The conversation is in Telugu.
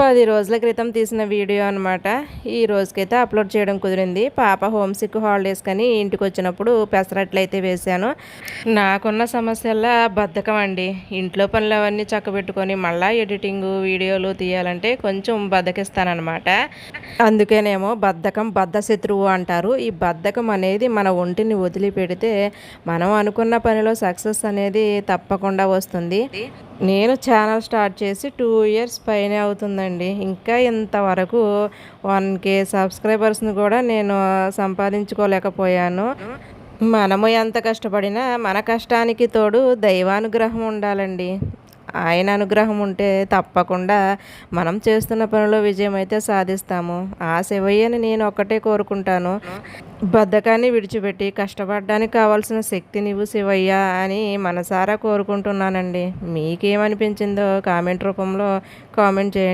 పది రోజుల క్రితం తీసిన వీడియో అనమాట ఈ రోజుకైతే అప్లోడ్ చేయడం కుదిరింది. పాప హోమ్ సిక్ హాలిడేస్ కానీ ఇంటికి వచ్చినప్పుడు పెసరట్లు అయితే వేశాను. నాకున్న సమస్యల్లో బద్ధకం అండి. ఇంట్లో పనులు అవన్నీ చక్కబెట్టుకొని మళ్ళీ ఎడిటింగ్ వీడియోలు తీయాలంటే కొంచెం బద్దకిస్తానమాట అందుకేనేమో బద్ధకం బద్ధ శత్రువు అంటారు. ఈ బద్ధకం అనేది మన ఒంటిని వదిలిపెడితే మనం అనుకున్న పనిలో సక్సెస్ అనేది తప్పకుండా వస్తుంది. నేను ఛానల్ స్టార్ట్ చేసి టూ ఇయర్స్ పైన అవుతుందండి. ఇంకా ఇంతవరకు వన్ కే సబ్స్క్రైబర్స్ని కూడా నేను సంపాదించుకోలేకపోయాను. మనము ఎంత కష్టపడినా మన కష్టానికి తోడు దైవానుగ్రహం ఉండాలండి. ఆయన అనుగ్రహం ఉంటే తప్పకుండా మనం చేస్తున్న పనిలో విజయం అయితే సాధిస్తాము. ఆ శివయ్యని నేను ఒక్కటే కోరుకుంటాను. బద్ధకాన్ని విడిచిపెట్టి కష్టపడడానికి కావాల్సిన శక్తి నీవు శివయ్య అని మనసారా కోరుకుంటున్నానండి. మీకేమనిపించిందో కామెంట్ రూపంలో కామెంట్ చేయండి.